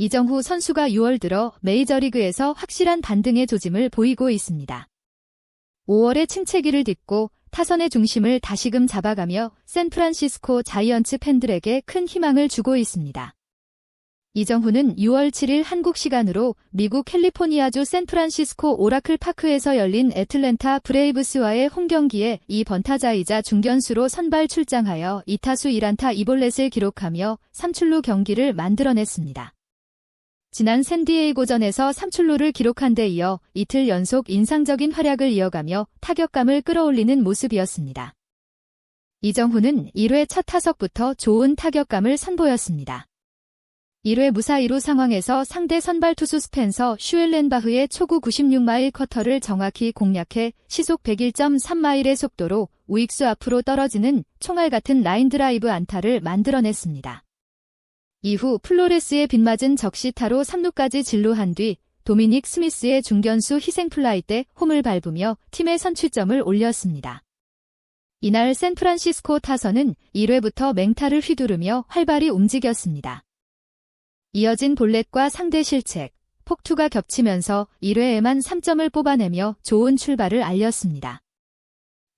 이정후 선수가 6월 들어 메이저리그에서 확실한 반등의 조짐을 보이고 있습니다. 5월의 침체기를 딛고 타선의 중심을 다시금 잡아가며 샌프란시스코 자이언츠 팬들에게 큰 희망을 주고 있습니다. 이정후는 6월 7일 한국 시간으로 미국 캘리포니아주 샌프란시스코 오라클 파크에서 열린 애틀랜타 브레이브스와의 홈 경기에 이 번타자이자 중견수로 선발 출장하여 2타수 1안타 2볼넷을 기록하며 3출루 경기를 만들어냈습니다. 지난 샌디에이고전에서 3출루를 기록한 데 이어 이틀 연속 인상적인 활약을 이어가며 타격감을 끌어올리는 모습이었습니다. 이정후는 1회 첫 타석부터 좋은 타격감을 선보였습니다. 1회 무사히로 상황에서 상대 선발 투수 스펜서 슈엘렌바흐의 초구 96마일 커터를 정확히 공략해 시속 101.3마일의 속도로 우익수 앞으로 떨어지는 총알 같은 라인 드라이브 안타를 만들어냈습니다. 이후 플로레스의 빗맞은 적시타로 3루까지 진루한 뒤 도미닉 스미스의 중견수 희생플라이 때 홈을 밟으며 팀의 선취점을 올렸습니다. 이날 샌프란시스코 타선은 1회부터 맹타를 휘두르며 활발히 움직였습니다. 이어진 볼넷과 상대 실책, 폭투가 겹치면서 1회에만 3점을 뽑아내며 좋은 출발을 알렸습니다.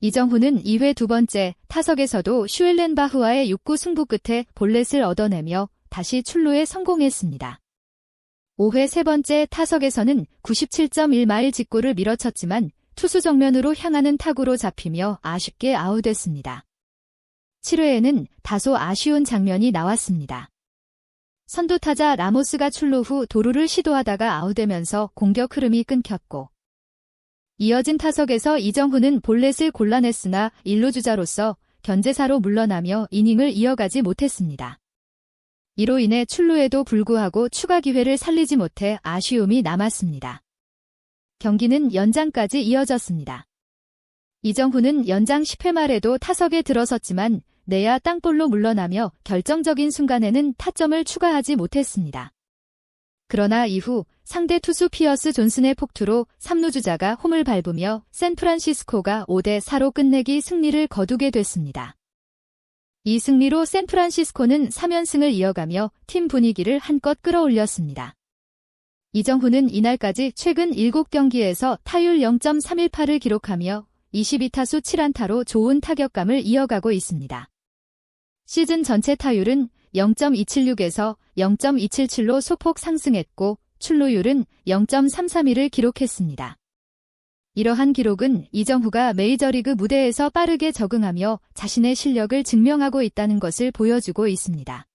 이정후는 2회 두 번째 타석에서도 슈엘렌바흐와의 6구 승부 끝에 볼넷을 얻어내며 다시 출루에 성공했습니다. 5회 세 번째 타석에서는 97.1마일 직구를 밀어쳤지만 투수 정면으로 향하는 타구로 잡히며 아쉽게 아웃됐습니다. 7회에는 다소 아쉬운 장면이 나왔습니다. 선두타자 라모스가 출루 후 도루를 시도하다가 아웃되면서 공격 흐름이 끊겼고 이어진 타석에서 이정후는 볼넷을 골라냈으나 1루 주자로서 견제사로 물러나며 이닝을 이어가지 못했습니다. 이로 인해 출루에도 불구하고 추가 기회를 살리지 못해 아쉬움이 남았습니다. 경기는 연장까지 이어졌습니다. 이정후는 연장 10회 말에도 타석에 들어섰지만 내야 땅볼로 물러나며 결정적인 순간에는 타점을 추가하지 못했습니다. 그러나 이후 상대 투수 피어스 존슨의 폭투로 3루주자가 홈을 밟으며 샌프란시스코가 5대 4로 끝내기 승리를 거두게 됐습니다. 이 승리로 샌프란시스코는 3연승을 이어가며 팀 분위기를 한껏 끌어올렸습니다. 이정후는 이날까지 최근 7경기에서 타율 0.318을 기록하며 22타수 7안타로 좋은 타격감을 이어가고 있습니다. 시즌 전체 타율은 0.276에서 0.277로 소폭 상승했고 출루율은 0.331을 기록했습니다. 이러한 기록은 이정후가 메이저리그 무대에서 빠르게 적응하며 자신의 실력을 증명하고 있다는 것을 보여주고 있습니다.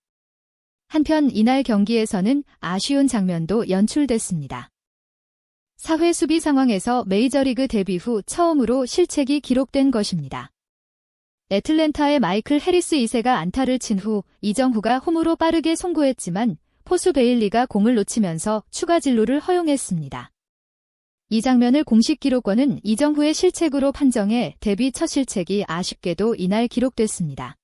한편 이날 경기에서는 아쉬운 장면도 연출됐습니다. 사회 수비 상황에서 메이저리그 데뷔 후 처음으로 실책이 기록된 것입니다. 애틀랜타의 마이클 해리스 2세가 안타를 친 후 이정후가 홈으로 빠르게 송구했지만 포수 베일리가 공을 놓치면서 추가 진루를 허용했습니다. 이 장면을 공식 기록원은 이정후의 실책으로 판정해 데뷔 첫 실책이 아쉽게도 이날 기록됐습니다.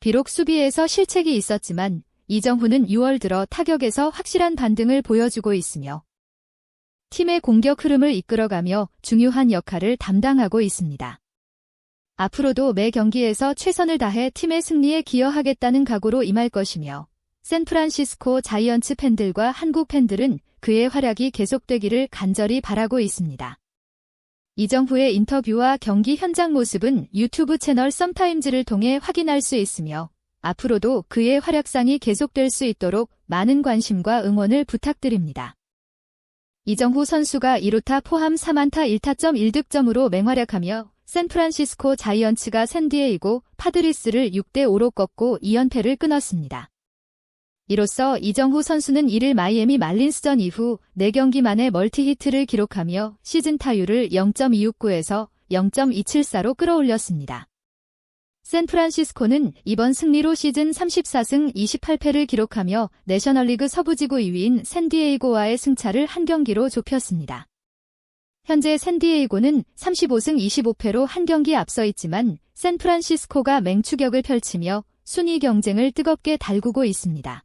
비록 수비에서 실책이 있었지만 이정후는 6월 들어 타격에서 확실한 반등을 보여주고 있으며 팀의 공격 흐름을 이끌어가며 중요한 역할을 담당하고 있습니다. 앞으로도 매 경기에서 최선을 다해 팀의 승리에 기여하겠다는 각오로 임할 것이며 샌프란시스코 자이언츠 팬들과 한국 팬들은 그의 활약이 계속되기를 간절히 바라고 있습니다. 이정후의 인터뷰와 경기 현장 모습은 유튜브 채널 썸타임즈를 통해 확인할 수 있으며 앞으로도 그의 활약상이 계속될 수 있도록 많은 관심과 응원을 부탁드립니다. 이정후 선수가 1루타 포함 3안타 1타점 1득점으로 맹활약하며 샌프란시스코 자이언츠가 샌디에이고 파드리스를 6대5로 꺾고 2연패를 끊었습니다. 이로써 이정후 선수는 1일 마이애미 말린스전 이후 4경기 만에 멀티히트를 기록하며 시즌 타율을 0.269에서 0.274로 끌어올렸습니다. 샌프란시스코는 이번 승리로 시즌 34승 28패를 기록하며 내셔널리그 서부지구 2위인 샌디에이고와의 승차를 한 경기로 좁혔습니다. 현재 샌디에이고는 35승 25패로 한 경기 앞서 있지만 샌프란시스코가 맹추격을 펼치며 순위 경쟁을 뜨겁게 달구고 있습니다.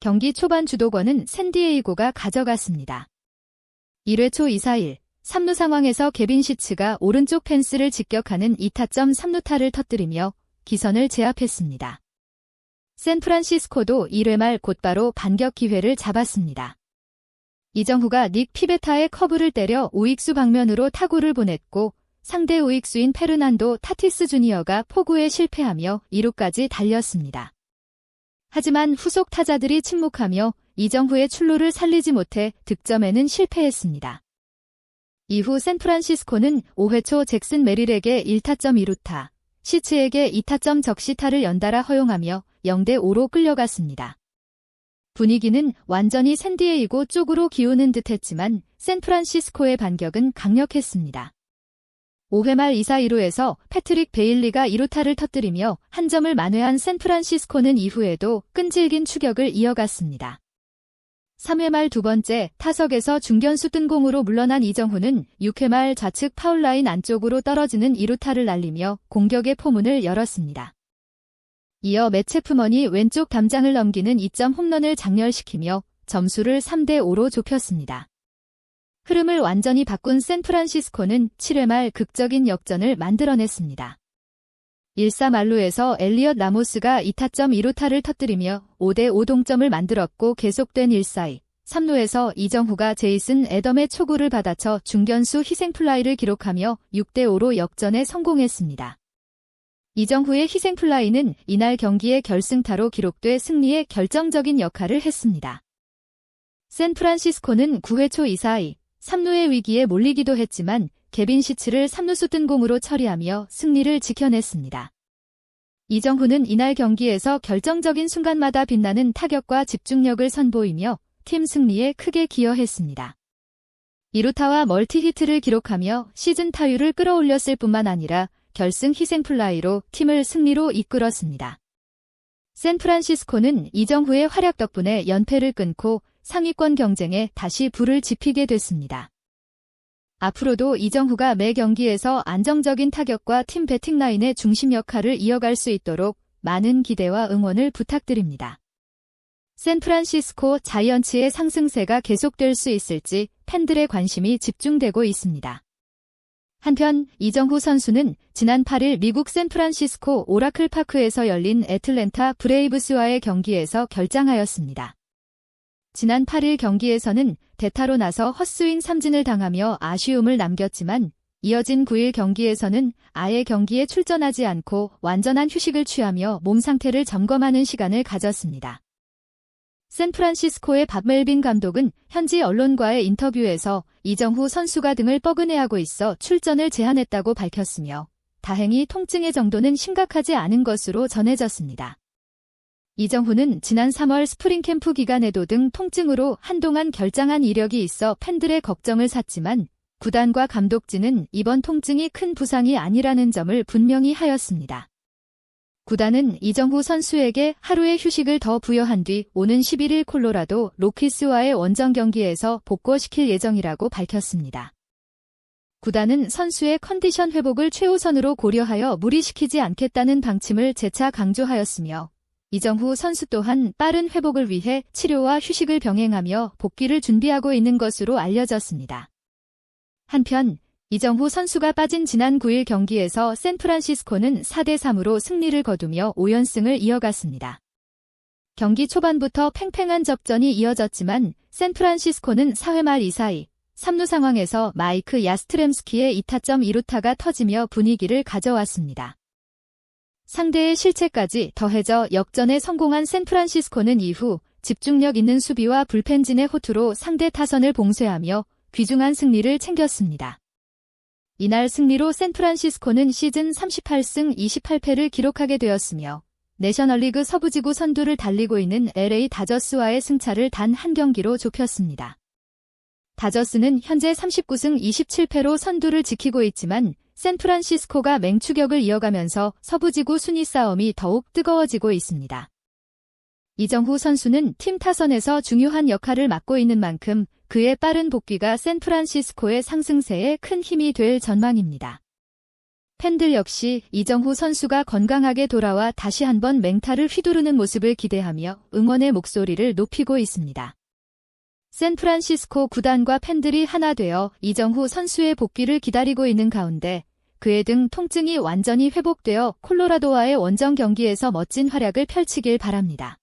경기 초반 주도권은 샌디에이고가 가져갔습니다. 1회 초 2사일 3루 상황에서 개빈 시츠가 오른쪽 펜스를 직격하는 2타점 3루타를 터뜨리며 기선을 제압했습니다. 샌프란시스코도 1회 말 곧바로 반격 기회를 잡았습니다. 이정후가 닉 피베타의 커브를 때려 우익수 방면으로 타구를 보냈고 상대 우익수인 페르난도 타티스 주니어가 포구에 실패하며 2루까지 달렸습니다. 하지만 후속 타자들이 침묵하며 이정후의 출루를 살리지 못해 득점에는 실패했습니다. 이후 샌프란시스코는 5회 초 잭슨 메릴에게 1타점 2루타, 시츠에게 2타점 적시타를 연달아 허용하며 0대5로 끌려갔습니다. 분위기는 완전히 샌디에이고 쪽으로 기우는 듯했지만 샌프란시스코의 반격은 강력했습니다. 5회 말 2사 2루에서 패트릭 베일리가 2루타를 터뜨리며 한 점을 만회한 샌프란시스코는 이후에도 끈질긴 추격을 이어갔습니다. 3회 말 두 번째 타석에서 중견수 뜬공으로 물러난 이정후는 6회 말 좌측 파울라인 안쪽으로 떨어지는 2루타를 날리며 공격의 포문을 열었습니다. 이어 매체프먼이 왼쪽 담장을 넘기는 2점 홈런을 장렬시키며 점수를 3대5로 좁혔습니다. 흐름을 완전히 바꾼 샌프란시스코는 7회 말 극적인 역전을 만들어냈습니다. 1사 말루에서 엘리엇 라모스가 2타점 2루타를 터뜨리며 5대5 동점을 만들었고 계속된 1사이 3루에서 이정후가 제이슨 애덤의 초구를 받아쳐 중견수 희생플라이를 기록하며 6대5로 역전에 성공했습니다. 이정후의 희생플라이는 이날 경기의 결승타로 기록돼 승리에 결정적인 역할을 했습니다. 샌프란시스코는 9회 초 2사이 3루의 위기에 몰리기도 했지만 개빈 시츠를 3루수 뜬공으로 처리하며 승리를 지켜냈습니다. 이정후는 이날 경기에서 결정적인 순간마다 빛나는 타격과 집중력을 선보이며 팀 승리에 크게 기여했습니다. 이루타와 멀티히트를 기록하며 시즌 타율을 끌어올렸을 뿐만 아니라 결승 희생플라이로 팀을 승리로 이끌었습니다. 샌프란시스코는 이정후의 활약 덕분에 연패를 끊고 상위권 경쟁에 다시 불을 지피게 됐습니다. 앞으로도 이정후가 매 경기에서 안정적인 타격과 팀 배팅 라인의 중심 역할을 이어갈 수 있도록 많은 기대와 응원을 부탁드립니다. 샌프란시스코 자이언츠의 상승세가 계속될 수 있을지 팬들의 관심이 집중되고 있습니다. 한편 이정후 선수는 지난 8일 미국 샌프란시스코 오라클 파크에서 열린 애틀랜타 브레이브스와의 경기에서 결장하였습니다. 지난 8일 경기에서는 대타로 나서 헛스윙 삼진을 당하며 아쉬움을 남겼지만 이어진 9일 경기에서는 아예 경기에 출전하지 않고 완전한 휴식을 취하며 몸 상태를 점검하는 시간을 가졌습니다. 샌프란시스코의 밥 멜빈 감독은 현지 언론과의 인터뷰에서 이정후 선수가 등을 뻐근해하고 있어 출전을 제한했다고 밝혔으며 다행히 통증의 정도는 심각하지 않은 것으로 전해졌습니다. 이정후는 지난 3월 스프링 캠프 기간에도 등 통증으로 한동안 결장한 이력이 있어 팬들의 걱정을 샀지만 구단과 감독진은 이번 통증이 큰 부상이 아니라는 점을 분명히 하였습니다. 구단은 이정후 선수에게 하루의 휴식을 더 부여한 뒤 오는 11일 콜로라도 로키스와의 원정 경기에서 복구시킬 예정이라고 밝혔습니다. 구단은 선수의 컨디션 회복을 최우선으로 고려하여 무리시키지 않겠다는 방침을 재차 강조하였으며 이정후 선수 또한 빠른 회복을 위해 치료와 휴식을 병행하며 복귀를 준비하고 있는 것으로 알려졌습니다. 한편 이정후 선수가 빠진 지난 9일 경기에서 샌프란시스코는 3대3으로 승리를 거두며 5연승을 이어갔습니다. 경기 초반부터 팽팽한 접전이 이어졌지만 샌프란시스코는 4회 말 2사이 3루 상황에서 마이크 야스트렘스키의 2타점 2루타가 터지며 분위기를 가져왔습니다. 상대의 실책까지 더해져 역전에 성공한 샌프란시스코는 이후 집중력 있는 수비와 불펜진의 호투로 상대 타선을 봉쇄하며 귀중한 승리를 챙겼습니다. 이날 승리로 샌프란시스코는 시즌 38승 28패를 기록하게 되었으며 내셔널리그 서부지구 선두를 달리고 있는 LA 다저스와의 승차를 단 한 경기로 좁혔습니다. 다저스는 현재 39승 27패로 선두를 지키고 있지만 샌프란시스코가 맹추격을 이어가면서 서부지구 순위 싸움이 더욱 뜨거워지고 있습니다. 이정후 선수는 팀 타선에서 중요한 역할을 맡고 있는 만큼 그의 빠른 복귀가 샌프란시스코의 상승세에 큰 힘이 될 전망입니다. 팬들 역시 이정후 선수가 건강하게 돌아와 다시 한번 맹타를 휘두르는 모습을 기대하며 응원의 목소리를 높이고 있습니다. 샌프란시스코 구단과 팬들이 하나 되어 이정후 선수의 복귀를 기다리고 있는 가운데 그의 등 통증이 완전히 회복되어 콜로라도와의 원정 경기에서 멋진 활약을 펼치길 바랍니다.